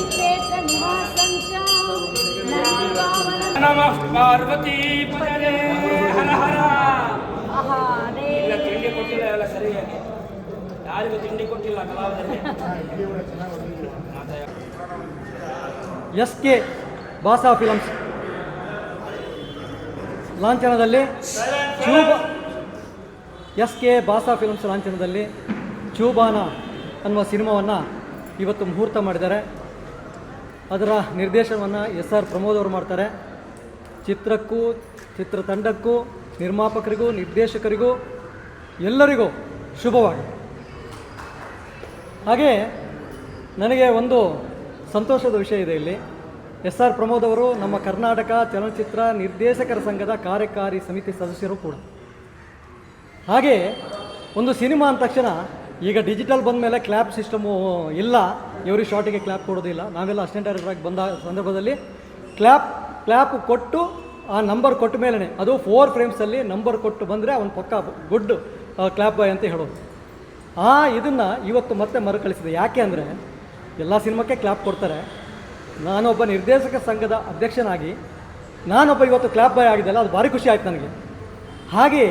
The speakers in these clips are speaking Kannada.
काशीक्षेत्रनिवासं च नरकावनं ನಮಃ ಪಾರ್ವತಿ ಪದನೇ ಹರ ಹರ ಇಲ್ಲ ಮಹಾದೇವ ತಿಂಡಿ ಕೊಟ್ಟಿಲ್ಲ ಎಲ್ಲ ಸರಿಯಾಗಿ ಯಾರಿಗೂ ತಿಂಡಿ ಕೊಟ್ಟಿಲ್ಲ ಕಲಾವಿದರಿಗೆ. ಎಸ್ ಕೆ ಬಾಸಾ ಫಿಲಮ್ಸ್ ಲಾಂಛನದಲ್ಲಿ ಚೂಬ ಎಸ್ ಕೆ ಬಾಸಾ ಫಿಲಮ್ಸ್ ಲಾಂಛನದಲ್ಲಿ ಚೂಬಾನ ಅನ್ನುವ ಸಿನಿಮಾವನ್ನು ಇವತ್ತು ಮುಹೂರ್ತ ಮಾಡಿದ್ದಾರೆ. ಅದರ ನಿರ್ದೇಶನವನ್ನು ಎಸ್ ಆರ್ ಪ್ರಮೋದ್ ಅವರು ಮಾಡ್ತಾರೆ. ಚಿತ್ರಕ್ಕೂ, ಚಿತ್ರತಂಡಕ್ಕೂ, ನಿರ್ಮಾಪಕರಿಗೂ, ನಿರ್ದೇಶಕರಿಗೂ ಎಲ್ಲರಿಗೂ ಶುಭವಾಗಿ ಹಾಗೆ ನನಗೆ ಒಂದು ಸಂತೋಷದ ವಿಷಯ ಇದೆ ಇಲ್ಲಿ. ಎಸ್ ಆರ್ ಪ್ರಮೋದ್ ಅವರು ನಮ್ಮ ಕರ್ನಾಟಕ ಚಲನಚಿತ್ರ ನಿರ್ದೇಶಕರ ಸಂಘದ ಕಾರ್ಯಕಾರಿ ಸಮಿತಿ ಸದಸ್ಯರು ಕೂಡ. ಹಾಗೆ ಒಂದು ಸಿನಿಮಾ ಅಂದ ತಕ್ಷಣ ಈಗ ಡಿಜಿಟಲ್ ಬಂದ ಮೇಲೆ ಕ್ಲ್ಯಾಪ್ ಸಿಸ್ಟಮು ಇಲ್ಲ. ಇವರಿಗೆ ಶಾರ್ಟಿಗೆ ಕ್ಲ್ಯಾಪ್ ಕೊಡೋದಿಲ್ಲ. ನಾವೆಲ್ಲ ಅಸಿಸ್ಟೆಂಟ್ ಡೈರೆಕ್ಟರ್ ಆಗಿ ಬಂದ ಸಂದರ್ಭದಲ್ಲಿ ಕ್ಲ್ಯಾಪ್ ಕ್ಲ್ಯಾಪ್ ಕೊಟ್ಟು ಆ ನಂಬರ್ ಕೊಟ್ಟ ಮೇಲೇ ಅದು ಫೋರ್ ಫ್ರೇಮ್ಸಲ್ಲಿ ನಂಬರ್ ಕೊಟ್ಟು ಬಂದರೆ ಅವನು ಪಕ್ಕ ಗುಡ್ ಕ್ಲ್ಯಾಪ್ ಬಾಯ್ ಅಂತ ಹೇಳೋದು. ಆ ಇದನ್ನು ಇವತ್ತು ಮತ್ತೆ ಮರುಕಳಿಸಿದೆ. ಯಾಕೆ ಅಂದರೆ ಎಲ್ಲ ಸಿನಿಮಾಕ್ಕೆ ಕ್ಲ್ಯಾಪ್ ಕೊಡ್ತಾರೆ. ನಾನೊಬ್ಬ ನಿರ್ದೇಶಕ ಸಂಘದ ಅಧ್ಯಕ್ಷನಾಗಿ ನಾನೊಬ್ಬ ಇವತ್ತು ಕ್ಲ್ಯಾಪ್ ಬಾಯ್ ಆಗಿದ್ದೆಲ್ಲ, ಅದು ಭಾರಿ ಖುಷಿ ಆಯ್ತು ನನಗೆ. ಹಾಗೆ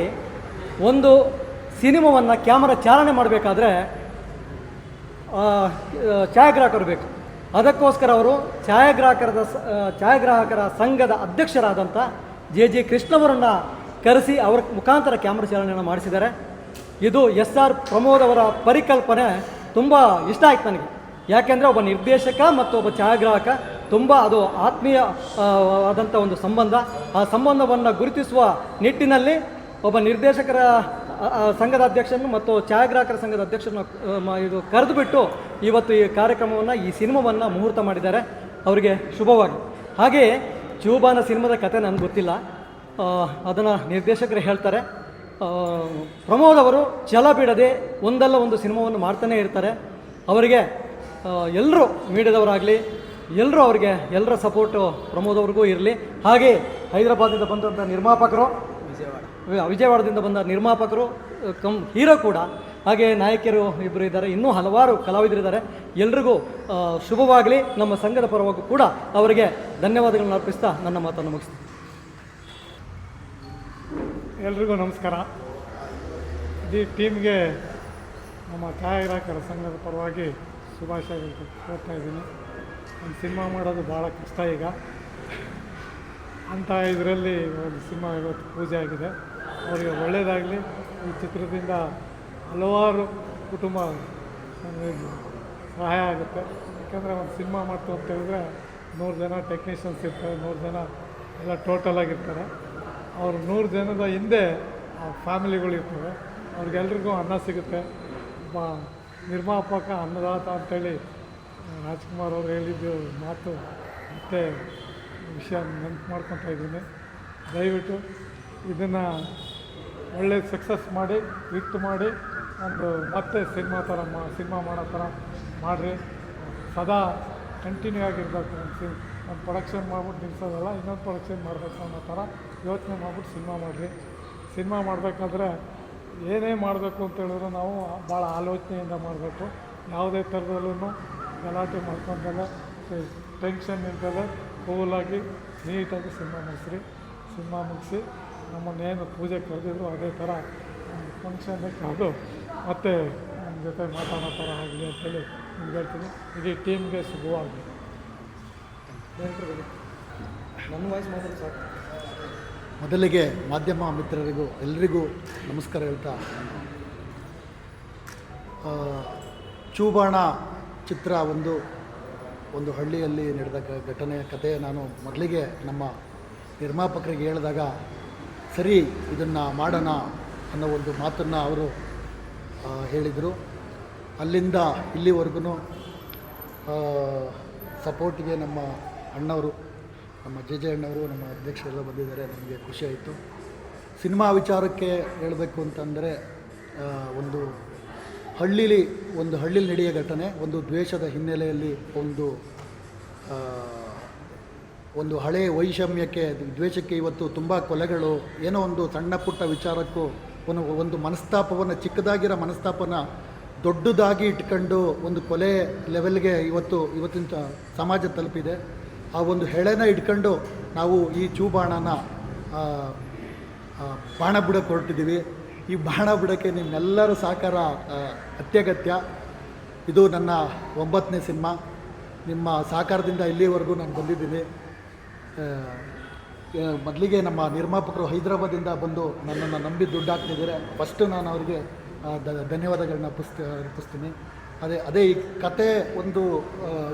ಒಂದು ಸಿನಿಮಾವನ್ನು ಕ್ಯಾಮರಾ ಚಾಲನೆ ಮಾಡಬೇಕಾದ್ರೆ ಛಾಯಾಗ್ರಾಹಕರು ಬೇಕು. ಅದಕ್ಕೋಸ್ಕರ ಅವರು ಛಾಯಾಗ್ರಾಹಕರದ ಛಾಯಾಗ್ರಾಹಕರ ಸಂಘದ ಅಧ್ಯಕ್ಷರಾದಂಥ ಜೆ ಜೆ ಕೃಷ್ಣವರನ್ನು ಕರೆಸಿ ಅವರ ಮುಖಾಂತರ ಕ್ಯಾಮ್ರಾ ಚಾಲನೆಯನ್ನು ಮಾಡಿಸಿದ್ದಾರೆ. ಇದು ಎಸ್ ಆರ್ ಪ್ರಮೋದ್ ಅವರ ಪರಿಕಲ್ಪನೆ ತುಂಬ ಇಷ್ಟ ಆಯ್ತು ನನಗೆ. ಯಾಕೆಂದರೆ ಒಬ್ಬ ನಿರ್ದೇಶಕ ಮತ್ತು ಒಬ್ಬ ಛಾಯಾಗ್ರಾಹಕ, ತುಂಬ ಅದು ಆತ್ಮೀಯ ಆದಂಥ ಒಂದು ಸಂಬಂಧ. ಆ ಸಂಬಂಧವನ್ನು ಗುರುತಿಸುವ ನಿಟ್ಟಿನಲ್ಲಿ ಒಬ್ಬ ನಿರ್ದೇಶಕರ ಸಂಘದ ಅಧ್ಯಕ್ಷರನ್ನು ಮತ್ತು ಛಾಯಾಗ್ರಾಹಕರ ಸಂಘದ ಅಧ್ಯಕ್ಷರನ್ನು ಇದು ಕರೆದುಬಿಟ್ಟು ಇವತ್ತು ಈ ಕಾರ್ಯಕ್ರಮವನ್ನು, ಈ ಸಿನಿಮಾವನ್ನು ಮುಹೂರ್ತ ಮಾಡಿದ್ದಾರೆ. ಅವರಿಗೆ ಶುಭವಾಗಿ ಹಾಗೆಯೇ, ಚೂಬಾನ ಸಿನಿಮಾದ ಕತೆ ನನಗೆ ಗೊತ್ತಿಲ್ಲ. ಅದನ್ನು ನಿರ್ದೇಶಕರು ಹೇಳ್ತಾರೆ. ಪ್ರಮೋದ್ ಅವರು ಛಲ ಬಿಡದೆ ಒಂದಲ್ಲ ಒಂದು ಸಿನಿಮಾವನ್ನು ಮಾಡ್ತಾನೇ ಇರ್ತಾರೆ. ಅವರಿಗೆ ಎಲ್ಲರೂ ಮೀಡಿಯಾದವರಾಗಲಿ ಎಲ್ಲರೂ ಅವರಿಗೆ ಎಲ್ಲರ ಸಪೋರ್ಟು ಪ್ರಮೋದ್ ಅವ್ರಿಗೂ ಇರಲಿ. ಹಾಗೆ ಹೈದರಾಬಾದಿಂದ ಬಂದಂಥ ನಿರ್ಮಾಪಕರು, ವಿಜಯವಾಡ. ವಿಜಯವಾಡದಿಂದ ಬಂದ ನಿರ್ಮಾಪಕರು, ಕಮ್, ಹೀರೋ ಕೂಡ. ಹಾಗೆ ನಾಯಕಿಯರು ಇಬ್ಬರು ಇದ್ದಾರೆ. ಇನ್ನೂ ಹಲವಾರು ಕಲಾವಿದರಿದ್ದಾರೆ. ಎಲ್ರಿಗೂ ಶುಭವಾಗಲಿ. ನಮ್ಮ ಸಂಘದ ಪರವಾಗಿ ಕೂಡ ಅವರಿಗೆ ಧನ್ಯವಾದಗಳನ್ನು ಅರ್ಪಿಸ್ತಾ ನನ್ನ ಮಾತನ್ನು ಮುಗಿಸ್ತೀನಿ. ಎಲ್ರಿಗೂ ನಮಸ್ಕಾರ. ಇಡೀ ಟೀಮ್ಗೆ ನಮ್ಮ ಛಾಯಾಗ್ರಾಹಕರ ಸಂಘದ ಪರವಾಗಿ ಶುಭಾಶಯಗಳು ಇದ್ದೀನಿ. ಒಂದು ಸಿನಿಮಾ ಮಾಡೋದು ಭಾಳ ಕಷ್ಟ ಈಗ. ಅಂಥ ಇದರಲ್ಲಿ ಒಂದು ಸಿನಿಮಾ ಇವತ್ತು ಪೂಜೆ ಆಗಿದೆ. ಅವರಿಗೆ ಒಳ್ಳೆಯದಾಗಲಿ ಈ ಚಿತ್ರದಿಂದ ಹಲವಾರು ಕುಟುಂಬ ಸಹಾಯ ಆಗುತ್ತೆ. ಯಾಕಂದರೆ ಒಂದು ಸಿನಿಮಾ ಮಾಡ್ತು ಅಂತ ಹೇಳಿದ್ರೆ ನೂರು ಜನ ಟೆಕ್ನಿಷಿಯನ್ಸ್ ಇರ್ತಾರೆ, ನೂರು ಜನ ಎಲ್ಲ ಟೋಟಲ್ ಆಗಿರ್ತಾರೆ. ಅವ್ರು ನೂರು ಜನದ ಹಿಂದೆ ಆ ಫ್ಯಾಮಿಲಿಗಳು ಇರ್ತವೆ. ಅವ್ರಿಗೆಲ್ರಿಗೂ ಅನ್ನ ಸಿಗುತ್ತೆ. ಒಬ್ಬ ನಿರ್ಮಾಪಕ, ಅನ್ನದಾತ ಅಂತೇಳಿ ರಾಜ್ಕುಮಾರ್ ಅವರು ಹೇಳಿದ್ದು ಮಾತು ಮತ್ತೆ ವಿಷಯ ನೆನಪು ಮಾಡ್ಕೊತಾ ಇದ್ದೀನಿ. ದಯವಿಟ್ಟು ಇದನ್ನು ಒಳ್ಳೆ ಸಕ್ಸಸ್ ಮಾಡಿ ಹಿಟ್ ಮಾಡಿ, ಒಂದು ಮತ್ತೆ ಸಿನಿಮಾ ಥರ ಮಾ, ಸಿನಿಮಾ ಮಾಡೋ ಥರ ಮಾಡಿರಿ. ಸದಾ ಕಂಟಿನ್ಯೂ ಆಗಿರಬೇಕು ಒಂದು ಪ್ರೊಡಕ್ಷನ್ ಮಾಡ್ಬಿಟ್ಟು ನಿಲ್ಸೋದಲ್ಲ, ಇನ್ನೊಂದು ಪ್ರೊಡಕ್ಷನ್ ಮಾಡಬೇಕು ಅನ್ನೋ ಥರ ಯೋಚನೆ ಮಾಡ್ಬಿಟ್ಟು ಸಿನಿಮಾ ಮಾಡಿರಿ. ಸಿನಿಮಾ ಮಾಡಬೇಕಾದ್ರೆ ಏನೇ ಮಾಡಬೇಕು ಅಂತ ಹೇಳಿದ್ರು ನಾವು ಭಾಳ ಆಲೋಚನೆಯಿಂದ ಮಾಡಬೇಕು. ಯಾವುದೇ ಥರದಲ್ಲೂ ಗಲಾಟೆ ಮಾಡ್ಕೊಂಡಲ್ಲ ಟೆನ್ಷನ್ ಇಲ್ದಲ್ಲೇ ಕೂಲಾಗಿ ನೀಟಾಗಿ ಸಿನಿಮಾ ಮುಗಿಸ್ರಿ. ಸಿನಿಮಾ ಮುಗಿಸಿ ನಮ್ಮನ್ನೇನು ಪೂಜೆ ಕರೆದಿದ್ರು ಅದೇ ಥರ ಫಂಕ್ಷನ್ ಕರೆದು ಮತ್ತೆ ನಮ್ಮ ಜೊತೆ ಮಾತಾಡೋ ಥರ ಆಗಲಿ ಅಂತೇಳಿ ಹೇಳ್ತೀನಿ. ಇಡೀ ಟೀಮ್ಗೆ ಶುಭವಾಗಲಿ. ನನ್ನ ವಾಯ್ಸ್ ಮಾತ್ರ ಮೊದಲಿಗೆ ಮಾಧ್ಯಮ ಮಿತ್ರರಿಗೂ ಎಲ್ರಿಗೂ ನಮಸ್ಕಾರ ಹೇಳ್ತಾ ಚೂಬಾಣ ಚಿತ್ರ ಒಂದು ಒಂದು ಹಳ್ಳಿಯಲ್ಲಿ ನಡೆದ ಘಟನೆ ಘಟನೆಯ ಕಥೆ ನಾನು ಮೊದಲಿಗೆ ನಮ್ಮ ನಿರ್ಮಾಪಕರಿಗೆ ಹೇಳಿದಾಗ, ಸರಿ, ಇದನ್ನು ಮಾಡೋಣ ಅನ್ನೋ ಒಂದು ಮಾತನ್ನು ಅವರು ಹೇಳಿದರು. ಅಲ್ಲಿಂದ ಇಲ್ಲಿವರೆಗೂ ಸಪೋರ್ಟಿಗೆ ನಮ್ಮ ಅಣ್ಣವರು, ನಮ್ಮ ಜೆ ಜೆ ಅಣ್ಣವರು, ನಮ್ಮ ಅಧ್ಯಕ್ಷರೆಲ್ಲ ಬಂದಿದ್ದಾರೆ, ನಮಗೆ ಖುಷಿ ಆಯಿತು. ಸಿನಿಮಾ ವಿಚಾರಕ್ಕೆ ಹೇಳಬೇಕು ಅಂತಂದರೆ ಒಂದು ಹಳ್ಳೀಲಿ, ಒಂದು ಹಳ್ಳಿಲಿ ನಡೆಯೋ ಘಟನೆ, ಒಂದು ದ್ವೇಷದ ಹಿನ್ನೆಲೆಯಲ್ಲಿ ಒಂದು ಒಂದು ಹಳೆ ವೈಷಮ್ಯಕ್ಕೆ, ದ್ವೇಷಕ್ಕೆ ಇವತ್ತು ತುಂಬ ಕೊಲೆಗಳು, ಏನೋ ಒಂದು ಸಣ್ಣ ಪುಟ್ಟ ವಿಚಾರಕ್ಕೂ ಒಂದು ಒಂದು ಮನಸ್ತಾಪವನ್ನು, ಚಿಕ್ಕದಾಗಿರೋ ಮನಸ್ತಾಪನ ದೊಡ್ಡದಾಗಿ ಇಟ್ಕೊಂಡು ಒಂದು ಕೊಲೆ ಲೆವೆಲ್ಗೆ ಇವತ್ತು, ಇವತ್ತಿನ ಸಮಾಜ ತಲುಪಿದೆ. ಆ ಒಂದು ಹೆಳೆನ ಇಟ್ಕೊಂಡು ನಾವು ಈ ಚೂಬಾಣನ ಬಾಣನ ಬಾಣ ಬಿಡಕ್ಕೆ ಹೊರಟಿದ್ದೀವಿ ಈ ಬಾಣ ಬಿಡೋಕ್ಕೆ ನಿಮ್ಮೆಲ್ಲರ ಸಹಕಾರ ಅತ್ಯಗತ್ಯ. ಇದು ನನ್ನ ಒಂಬತ್ತನೇ ಸಿನಿಮಾ. ನಿಮ್ಮ ಸಹಕಾರದಿಂದ ಇಲ್ಲಿವರೆಗೂ ನಾನು ಬಂದಿದ್ದೀನಿ. ಮೊದಲಿಗೆ ನಮ್ಮ ನಿರ್ಮಾಪಕರು ಹೈದರಾಬಾದಿಂದ ಬಂದು ನನ್ನನ್ನು ನಂಬಿ ದುಡ್ಡು ಹಾಕ್ತಿದ್ದಾರೆ ಫಸ್ಟು ನಾನು ಅವರಿಗೆ ಧನ್ಯವಾದಗಳನ್ನ ಪುಸ್ತ, ಅರ್ಪಿಸ್ತೀನಿ. ಅದೇ ಅದೇ ಈ ಕತೆ ಒಂದು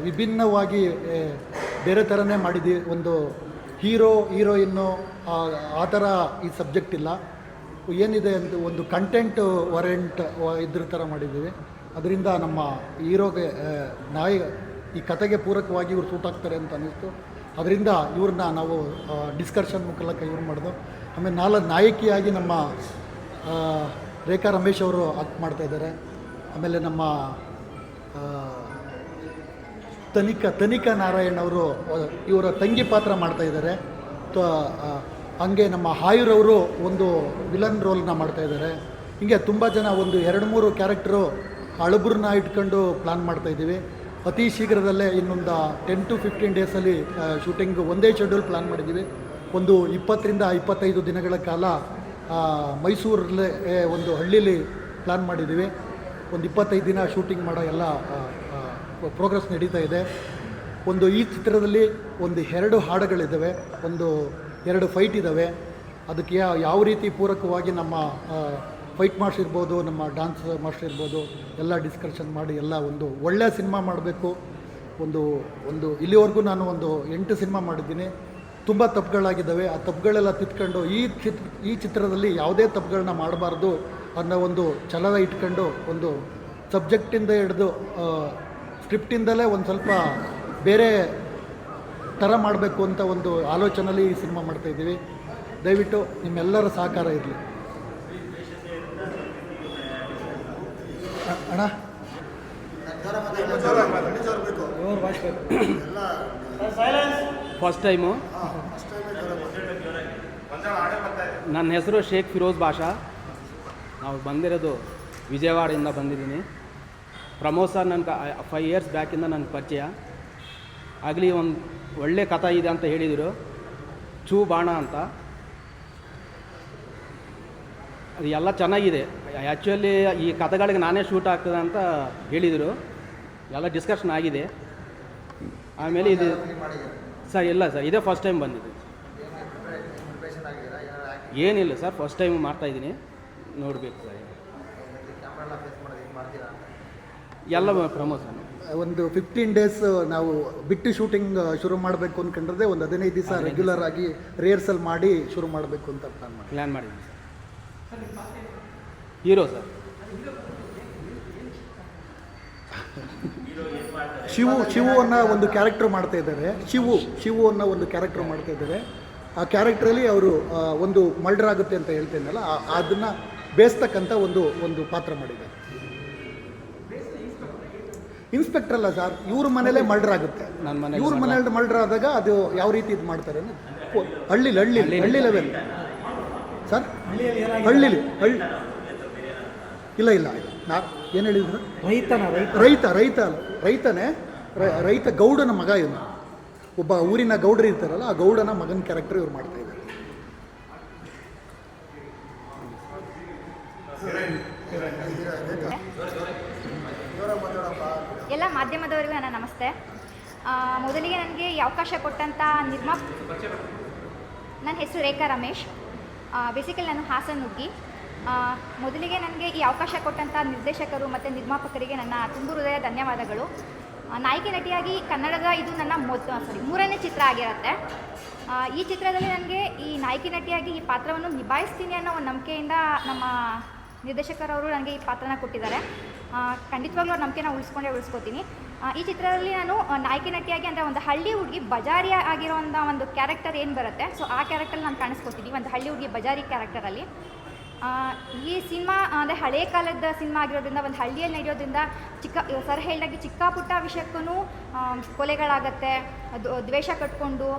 ವಿಭಿನ್ನವಾಗಿ ಬೇರೆ ಥರನೇ ಮಾಡಿದ್ದೀವಿ ಒಂದು ಹೀರೋ, ಹೀರೋಯಿನ್ನು, ಆ ಥರ ಈ ಸಬ್ಜೆಕ್ಟ್ ಇಲ್ಲ. ಏನಿದೆ ಅಂತ ಒಂದು ಕಂಟೆಂಟ್ ವರೆಂಟ್ ಇದ್ರ ಥರ ಮಾಡಿದ್ದೀವಿ. ಅದರಿಂದ ನಮ್ಮ ಹೀರೋಗೆ ನಾಯಿ, ಈ ಕತೆಗೆ ಪೂರಕವಾಗಿ ಇವ್ರು ಸೂಟ್ ಆಗ್ತಾರೆ ಅಂತ ಅನ್ನಿಸ್ತು. ಅದರಿಂದ ಇವ್ರನ್ನ ನಾವು ಡಿಸ್ಕಷನ್ ಮುಖಲಕ ಇವ್ರು ಮಾಡಿದ್ರು ಆಮೇಲೆ ನಾಲ್ಕು ನಾಯಕಿಯಾಗಿ ನಮ್ಮ ರೇಖಾ ರಮೇಶ್ ಅವರು ಆಕ್ಟ್ ಮಾಡ್ತಾಯಿದ್ದಾರೆ ಆಮೇಲೆ ನಮ್ಮ ಆ, ತನಿಖಾ ತನಿಖಾ ನಾರಾಯಣ್ ಅವರು ಇವರ ತಂಗಿ ಪಾತ್ರ ಮಾಡ್ತಾ ಇದ್ದಾರೆ. ಹಂಗೆ ನಮ್ಮ ಹಾಯುರವರು ಒಂದು ವಿಲನ್ ರೋಲ್ನ ಮಾಡ್ತಾ ಇದ್ದಾರೆ. ಹೀಗೆ ತುಂಬ ಜನ ಒಂದು ಎರಡು ಮೂರು ಕ್ಯಾರೆಕ್ಟರು ಹಳಬ್ರನ್ನ ಇಟ್ಕೊಂಡು ಪ್ಲ್ಯಾನ್ ಮಾಡ್ತಾ ಇದ್ದೀವಿ. ಅತಿ ಶೀಘ್ರದಲ್ಲೇ ಇನ್ನೊಂದು ಟೆನ್ ಟು ಫಿಫ್ಟೀನ್ ಡೇಸಲ್ಲಿ ಶೂಟಿಂಗ್ ಒಂದೇ ಶೆಡ್ಯೂಲ್ ಪ್ಲ್ಯಾನ್ ಮಾಡಿದ್ದೀವಿ. ಒಂದು ಇಪ್ಪತ್ತರಿಂದ ಇಪ್ಪತ್ತೈದು ದಿನಗಳ ಕಾಲ ಮೈಸೂರಲ್ಲೇ ಒಂದು ಹಳ್ಳಿಲಿ ಪ್ಲ್ಯಾನ್ ಮಾಡಿದ್ದೀವಿ. ಒಂದು ಇಪ್ಪತ್ತೈದು ದಿನ ಶೂಟಿಂಗ್ ಮಾಡೋ ಎಲ್ಲ ಪ್ರೋಗ್ರೆಸ್ ನಡೀತಾ ಇದೆ. ಒಂದು ಈ ಚಿತ್ರದಲ್ಲಿ ಒಂದು ಎರಡು ಹಾಡುಗಳಿದ್ದಾವೆ, ಒಂದು ಎರಡು ಫೈಟ್ ಇದ್ದಾವೆ. ಅದಕ್ಕೆ ಯಾವ ರೀತಿ ಪೂರಕವಾಗಿ ನಮ್ಮ ಫೈಟ್ ಮಾಸ್ಟ್ ಇರ್ಬೋದು ನಮ್ಮ ಡ್ಯಾನ್ಸ್ ಮಾಡಿಸಿರ್ಬೋದು, ಎಲ್ಲ ಡಿಸ್ಕಷನ್ ಮಾಡಿ ಎಲ್ಲ ಒಂದು ಒಳ್ಳೆಯ ಸಿನಿಮಾ ಮಾಡಬೇಕು. ಒಂದು ಒಂದು ಇಲ್ಲಿವರೆಗೂ ನಾನು ಒಂದು ಎಂಟು ಸಿನಿಮಾ ಮಾಡಿದ್ದೀನಿ. ತುಂಬ ತಪ್ಪುಗಳಾಗಿದ್ದಾವೆ. ಆ ತಪ್ಪುಗಳೆಲ್ಲ ತಿತ್ಕೊಂಡು ಈ ಚಿತ್ರ ಈ ಚಿತ್ರದಲ್ಲಿ ಯಾವುದೇ ತಪ್ಪುಗಳನ್ನ ಮಾಡಬಾರ್ದು ಅನ್ನೋ ಒಂದು ಛಲದ ಇಟ್ಕೊಂಡು ಒಂದು ಸಬ್ಜೆಕ್ಟಿಂದ ಹಿಡಿದು ಸ್ಕ್ರಿಪ್ಟಿಂದಲೇ ಒಂದು ಸ್ವಲ್ಪ ಬೇರೆ ಥರ ಮಾಡಬೇಕು ಅಂತ ಒಂದು ಆಲೋಚನೆಯಲ್ಲಿ ಈ ಸಿನಿಮಾ ಮಾಡ್ತಾಯಿದ್ದೀವಿ ದಯವಿಟ್ಟು ನಿಮ್ಮೆಲ್ಲರ ಸಹಕಾರ ಇರಲಿ. ಅಣ್ಣ? ಫಸ್ಟ್ ಟೈಮು ನನ್ನ ಹೆಸರು ಶೇಖ್ ಫಿರೋಜ್ ಭಾಷಾ. ನಾವು ಬಂದಿರೋದು ವಿಜಯವಾಡದಿಂದ ಬಂದಿದ್ದೀನಿ. ಪ್ರಮೋದ್ ಸರ್ ನನ್ನ ಫೈವ್ ಇಯರ್ಸ್ ಬ್ಯಾಕಿಂದ ನನ್ನ ಪರಿಚಯ. ಆಗಲಿ ಒಂದು ಒಳ್ಳೆ ಕಥೆ ಇದೆ ಅಂತ ಹೇಳಿದರು. ಚೂ ಬಾಣ ಅಂತ. ಅದು ಎಲ್ಲ ಚೆನ್ನಾಗಿದೆ. ಆ್ಯಕ್ಚುಲಿ ಈ ಕಥೆಗಳಿಗೆ ನಾನೇ ಶೂಟ್ ಆಗ್ತದೆ ಅಂತ ಹೇಳಿದರು. ಎಲ್ಲ ಡಿಸ್ಕಷನ್ ಆಗಿದೆ. ಆಮೇಲೆ ಇದು ಸರ್, ಇಲ್ಲ ಸರ್, ಇದೇ ಫಸ್ಟ್ ಟೈಮ್ ಬಂದಿದೆ ಏನಿಲ್ಲ ಸರ್ ಫಸ್ಟ್ ಟೈಮ್ ಮಾಡ್ತಾಯಿದ್ದೀನಿ ನೋಡಬೇಕು ಸರ್. ಎಲ್ಲ ಪ್ರಮೋಷನ್ ಒಂದು ಫಿಫ್ಟೀನ್ ಡೇಸ್ ನಾವು ಬಿಟ್ಟು ಶೂಟಿಂಗ್ ಶುರು ಮಾಡಬೇಕು ಅಂದ್ಕೊಂಡ್ರೆ ಒಂದು ಹದಿನೈದು ದಿವಸ ರೆಗ್ಯುಲರ್ ಆಗಿ ರಿಹರ್ಸಲ್ ಮಾಡಿ ಶುರು ಮಾಡಬೇಕು ಅಂತ ಪ್ಲಾನ್ ಮಾಡಿ ಪ್ಲ್ಯಾನ್ ಮಾಡಿದ್ದೀನಿ sir. Hero sir. Shivu Shivu ಅನ್ನೋ ಒಂದು ಕ್ಯಾರೆಕ್ಟರ್ ಮಾಡ್ತಾ ಇದ್ದಾರೆ. ಶಿವು ಶಿವು ಅನ್ನೋ ಒಂದು ಕ್ಯಾರೆಕ್ಟರ್ ಮಾಡ್ತಾ ಇದ್ದಾರೆ. ಆ ಕ್ಯಾರೆಕ್ಟ್ರಲ್ಲಿ ಅವರು ಒಂದು ಮರ್ಡರ್ ಆಗುತ್ತೆ ಅಂತ ಹೇಳ್ತೇನಲ್ಲ ಅದನ್ನು ಬೇಯಿಸ್ತಕ್ಕಂಥ ಒಂದು ಒಂದು ಪಾತ್ರ ಮಾಡಿದ್ದಾರೆ. ಇನ್ಸ್ಪೆಕ್ಟರ್ ಅಲ್ಲ ಸರ್ ಇವ್ರ ಮನೇಲೆ ಮರ್ಡರ್ ಆಗುತ್ತೆ. ಇವ್ರ ಮನೇಲಿ ಮರ್ಡರ್ ಆದಾಗ ಅದು ಯಾವ ರೀತಿ ಇದು ಮಾಡ್ತಾರೆ ಹಳ್ಳಿ ಓ, ಹಳ್ಳಿಲಿ ಹಳ್ಳಿ ಹಳ್ಳಿ ಲೆವೆಲ್ ಸರ್ ಹಳ್ಳಿಲಿ ಹಳ್ಳಿ ಇಲ್ಲ ಇಲ್ಲ ನಾ ಏನು ಹೇಳಿದ್ರು? ರೈತನ ರೈತ. ರೈತ ರೈತ ಅಲ್ಲ. ರೈತನೇ ರ- ರೈತ ಗೌಡನ ಮಗ ಇವನು. ಒಬ್ಬ ಊರಿನ ಗೌಡರು ಇರ್ತಾರಲ್ಲ ಆ ಗೌಡನ ಮಗನ ಕ್ಯಾರೆಕ್ಟರ್ ಇವ್ರು ಮಾಡ್ತಾ ಇದ್ದಾರೆ ಎಲ್ಲ ಮಾಧ್ಯಮದವರಿಗೂ ನನ್ನ ನಮಸ್ತೆ. ಮೊದಲಿಗೆ ನನಗೆ ಈ ಅವಕಾಶ ಕೊಟ್ಟಂಥ ನಿರ್ಮಾ ನನ್ನ ಹೆಸರು ರೇಖಾ ರಮೇಶ್. ಬೇಸಿಕಲಿ ನಾನು ಹಾಸನ್ ನುಗ್ಗಿ ಮೊದಲಿಗೆ ನನಗೆ ಈ ಅವಕಾಶ ಕೊಟ್ಟಂಥ ನಿರ್ದೇಶಕರು ಮತ್ತು ನಿರ್ಮಾಪಕರಿಗೆ ನನ್ನ ತುಂಬು ಹೃದಯ ಧನ್ಯವಾದಗಳು. ನಾಯಕಿ ನಟಿಯಾಗಿ ಕನ್ನಡದ ಇದು ನನ್ನ ಮೊದ ಸಾರಿ ಮೂರನೇ ಚಿತ್ರ ಆಗಿರುತ್ತೆ. ಈ ಚಿತ್ರದಲ್ಲಿ ನನಗೆ ಈ ನಾಯಕಿ ನಟಿಯಾಗಿ ಈ ಪಾತ್ರವನ್ನು ನಿಭಾಯಿಸ್ತೀನಿ ಅನ್ನೋ ಒಂದು ನಂಬಿಕೆಯಿಂದ ನಮ್ಮ ನಿರ್ದೇಶಕರವರು ನನಗೆ ಈ ಪಾತ್ರನ ಕೊಟ್ಟಿದ್ದಾರೆ. ಖಂಡಿತವಾಗ್ಲೂ ಅವ್ರ ನಂಬಿಕೆನ ಉಳಿಸ್ಕೊಂಡೇ ಉಳಿಸ್ಕೋತೀನಿ. ಈ ಚಿತ್ರದಲ್ಲಿ ನಾನು ನಾಯಕಿ ನಟಿಯಾಗಿ ಅಂದರೆ ಒಂದು ಹಳ್ಳಿ ಹುಡುಗಿ ಬಜಾರಿ ಆಗಿರೋಂಥ ಒಂದು ಕ್ಯಾರೆಕ್ಟರ್ ಏನು ಬರುತ್ತೆ? ಸೊ ಆ ಕ್ಯಾರೆಕ್ಟರ್ ನಾನು ಕಾಣಿಸ್ಕೊತೀನಿ, ಒಂದು ಹಳ್ಳಿ ಹುಡುಗಿ ಬಜಾರಿ ಕ್ಯಾರೆಕ್ಟರಲ್ಲಿ ಈ ಸಿನಿಮಾ ಅಂದರೆ ಹಳೆ ಕಾಲದ ಸಿನಿಮಾ ಆಗಿರೋದ್ರಿಂದ, ಒಂದು ಹಳ್ಳಿಯಲ್ಲಿ ನಡೆಯೋದ್ರಿಂದ ಚಿಕ್ಕ, ಸರ್ ಹೇಳಿದಾಗೆ ಚಿಕ್ಕ ಪುಟ್ಟ ವಿಷಯಕ್ಕೂ ಕೊಲೆಗಳಾಗತ್ತೆ, ದ್ವೇಷ ಕಟ್ಕೊಂಡು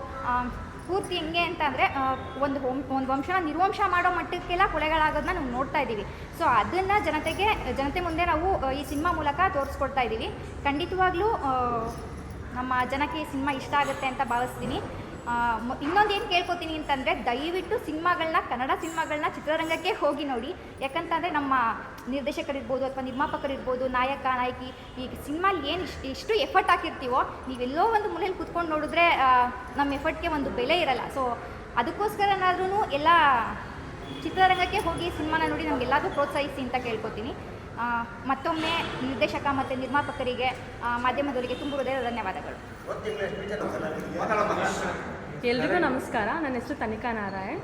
ಆ, ಪೂರ್ತಿ ಹೆಂಗೆ ಅಂತ ಅಂದರೆ ಒಂದು ಹೋಮ್ ಒಂದು ವಂಶನ ನಿರ್ವಂಶ ಮಾಡೋ ಮಟ್ಟಕ್ಕೆಲ್ಲ ಕೊಲೆಗಳಾಗೋದನ್ನ ನಾವು ನೋಡ್ತಾ ಇದ್ದೀವಿ. ಸೊ ಅದನ್ನು ಜನತೆಗೆ ಜನತೆ ಮುಂದೆ ನಾವು ಈ ಸಿನಿಮಾ ಮೂಲಕ ತೋರಿಸ್ಕೊಡ್ತಾ ಇದ್ದೀವಿ. ಖಂಡಿತವಾಗ್ಲೂ ನಮ್ಮ ಜನಕ್ಕೆ ಈ ಸಿನಿಮಾ ಇಷ್ಟ ಆಗುತ್ತೆ ಅಂತ ಭಾವಿಸ್ತೀನಿ. ಇನ್ನೊಂದು ಏನು ಕೇಳ್ಕೊತೀನಿ ಅಂತಂದರೆ ದಯವಿಟ್ಟು ಸಿನಿಮಾಗಳನ್ನ ಕನ್ನಡ ಸಿನಿಮಾಗಳನ್ನ ಚಿತ್ರರಂಗಕ್ಕೆ ಹೋಗಿ ನೋಡಿ. ಯಾಕಂತಂದರೆ ನಮ್ಮ ನಿರ್ದೇಶಕರಿರ್ಬೋದು ಅಥವಾ ನಿರ್ಮಾಪಕರಿರ್ಬೋದು, ನಾಯಕ, ನಾಯಕಿ, ಈ ಸಿನಿಮಾಲಿ ಏನು ಇಷ್ಟು ಇಷ್ಟು ಎಫರ್ಟ್ ಹಾಕಿರ್ತೀವೋ, ನೀವೆಲ್ಲೋ ಒಂದು ಮೂಲೆಯಲ್ಲಿ ಕೂತ್ಕೊಂಡು ನೋಡಿದ್ರೆ ನಮ್ಮ ಎಫರ್ಟ್ಗೆ ಒಂದು ಬೆಲೆ ಇರಲ್ಲ. ಸೊ ಅದಕ್ಕೋಸ್ಕರನಾದ್ರೂ ಎಲ್ಲ ಚಿತ್ರರಂಗಕ್ಕೆ ಹೋಗಿ ಸಿನಿಮಾನ ನೋಡಿ ನಮ್ಗೆಲ್ಲಾದರೂ ಪ್ರೋತ್ಸಾಹಿಸಿ ಅಂತ ಕೇಳ್ಕೊತೀನಿ. ಮತ್ತೊಮ್ಮೆ ನಿರ್ದೇಶಕ ಮತ್ತು ನಿರ್ಮಾಪಕರಿಗೆ ಮಾಧ್ಯಮದವರಿಗೆ ತುಂಬ ಹೃದಯದ ಧನ್ಯವಾದಗಳು. ಎಲ್ರಿಗೂ ನಮಸ್ಕಾರ. ನನ್ನ ಹೆಸರು ತನಿಕಾ ನಾರಾಯಣ್.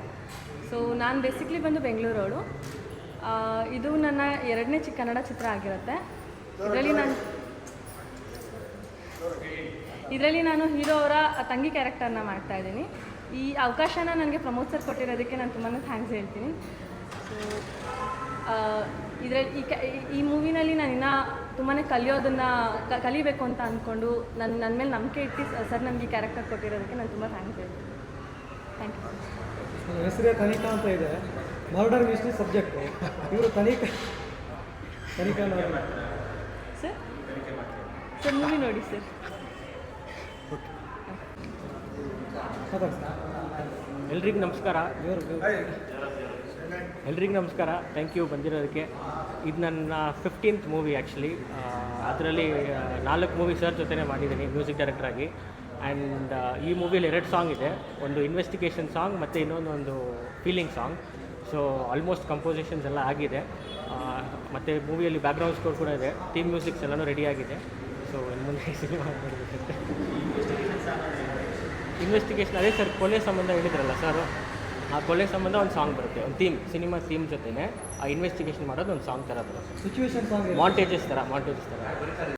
ಸೊ ನಾನು ಬೇಸಿಕ್ಲಿ ಬಂದು ಬೆಂಗಳೂರವಳು. ಇದು ನನ್ನ ಎರಡನೇ ಚಿ ಕನ್ನಡ ಚಿತ್ರ ಆಗಿರುತ್ತೆ. ಇದರಲ್ಲಿ ನಾನು ಇದರಲ್ಲಿ ನಾನು ಹೀರೋ ಅವರ ತಂಗಿ ಕ್ಯಾರೆಕ್ಟರ್ನ ಮಾಡ್ತಾ ಇದ್ದೀನಿ. ಈ ಅವಕಾಶನ ನನಗೆ ಪ್ರಮೋದ್ ಸರ್ ಕೊಟ್ಟಿರೋದಕ್ಕೆ ನಾನು ತುಂಬಾ ಥ್ಯಾಂಕ್ಸ್ ಹೇಳ್ತೀನಿ. ಸೊ ಇದರಲ್ಲಿ ಈ ಕ- ಈ- ಮೂವಿನಲ್ಲಿ ನಾನು ಇನ್ನೂ ತುಂಬಾ ಕಲಿಯೋದನ್ನು ಕ- ಕಲಿಬೇಕು ಅಂತ ಅಂದ್ಕೊಂಡು ನನ್ನ ನನ್ನ ಮೇಲೆ ನಂಬಿಕೆ ಇಟ್ಟು ಸರ್ ನನಗೆ ಈ ಕ್ಯಾರೆಕ್ಟರ್ ಕೊಟ್ಟಿರೋದಕ್ಕೆ ನಾನು ತುಂಬ ಥ್ಯಾಂಕ್ಸ್ ಹೇಳ್ತೀನಿ. ಥ್ಯಾಂಕ್ ಯು ಹೆಸರೇ ತನಿಖಾ ಅಂತ ಇದೆ. ಮರ್ಡರ್ ಮಿಸ್ಟ್ರಿ ಸಬ್ಜೆಕ್ಟ್ ಇವರು ತನಿಖಾ ತನಿಖಾ. ಸರ್ ಸರ್ ಮೂವಿ ನೋಡಿ ಸರ್. ಎಲ್ರಿಗೂ ನಮಸ್ಕಾರ. ಎಲ್ರಿಗೂ ನಮಸ್ಕಾರ. ಥ್ಯಾಂಕ್ ಯು ಬಂದಿರೋದಕ್ಕೆ. ಇದು ನನ್ನ ಫಿಫ್ಟೀನ್ತ್ ಮೂವಿ ಆ್ಯಕ್ಚುಲಿ ಅದರಲ್ಲಿ ನಾಲ್ಕು ಮೂವಿ ಸರ್ ಜೊತೆನೇ ಮಾಡಿದ್ದೀನಿ ಮ್ಯೂಸಿಕ್ ಡೈರೆಕ್ಟ್ರಾಗಿ ಆ್ಯಂಡ್ ಈ ಮೂವಿಯಲ್ಲಿ ಎರಡು ಸಾಂಗ್ ಇದೆ. ಒಂದು ಇನ್ವೆಸ್ಟಿಗೇಷನ್ ಸಾಂಗ್ ಮತ್ತು ಇನ್ನೊಂದು ಒಂದು feeling song so almost compositions ಎಲ್ಲ ಆಗಿದೆ. ಮತ್ತು ಮೂವಿಯಲ್ಲಿ ಬ್ಯಾಕ್ಗ್ರೌಂಡ್ ಸ್ಕೋರ್ ಕೂಡ ಇದೆ. ಥೀಮ್ ಮ್ಯೂಸಿಕ್ಸ್ ಎಲ್ಲನೂ ರೆಡಿ ಆಗಿದೆ. ಸೊ ಇನ್ನು ಮುಂದೆ ಸಿನಿಮಾ ಇನ್ವೆಸ್ಟಿಗೇಷನ್ ಅದೇ ಸರ್ ಕೊನೆ ಸಂಬಂಧ ಹೇಳಿದ್ರಲ್ಲ ಸರ್ ಆ ಕೊಲೆ ಸಂಬಂಧ ಒಂದು ಸಾಂಗ್ ಬರುತ್ತೆ. ಒಂದು ಥೀಮ್ ಸಿನಿಮಾ ಥೀಮ್ ಜೊತೆನೆ ಆ ಇನ್ವೆಸ್ಟಿಗೇಷನ್ ಮಾಡೋದು ಒಂದು ಸಾಂಗ್ ಥರ ಬರುತ್ತೆ. ಸಿಚುವೇಶನ್ ಸಾಂಗ್ ಮಾಂಟೇಜಸ್ ಥರ ಮಾಂಟೇಜಸ್ ಥರ